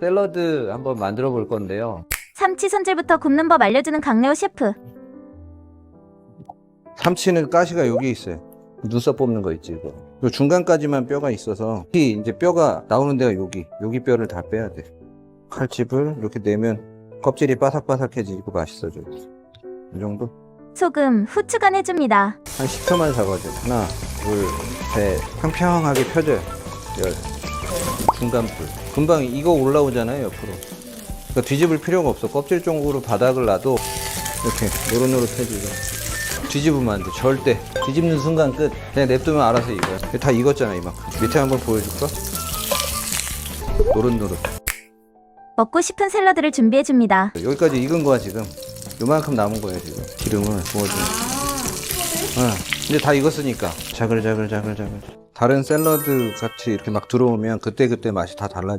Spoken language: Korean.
샐러드 한번 만들어 볼 건데요. 삼치 손질부터 굽는 법 알려주는 강래호 셰프. 참치는 가시가 여기 있어요. 눈썹 뽑는 거 있지 이거. 요 중간까지만 뼈가 있어서 이 이제 뼈가 나오는 데가 여기 여기 뼈를 다 빼야 돼. 칼집을 이렇게 내면 껍질이 바삭바삭해지고 맛있어져. 이 정도? 소금, 후추 간 해줍니다. 한 10초만 잡아줘. 하나, 둘, 셋. 평평하게 펴줘요. 열. 중간불. 금방 이거 올라오잖아요, 옆으로. 그러니까 뒤집을 필요가 없어. 껍질 쪽으로 바닥을 놔도 이렇게 노릇노릇해지고. 뒤집으면 안 돼. 절대. 뒤집는 순간 끝. 그냥 냅두면 알아서 익어요. 다 익었잖아, 이만큼. 밑에 한번 보여줄까? 노릇노릇. 먹고 싶은 샐러드를 준비해줍니다. 여기까지 익은 거야, 지금. 요만큼 남은 거예요, 지금. 기름을 부어주면. 어, 이제 다 익었으니까. 자글자글자글자글. 다른 샐러드 같이 이렇게 막 들어오면 그때그때 맛이 다 달라.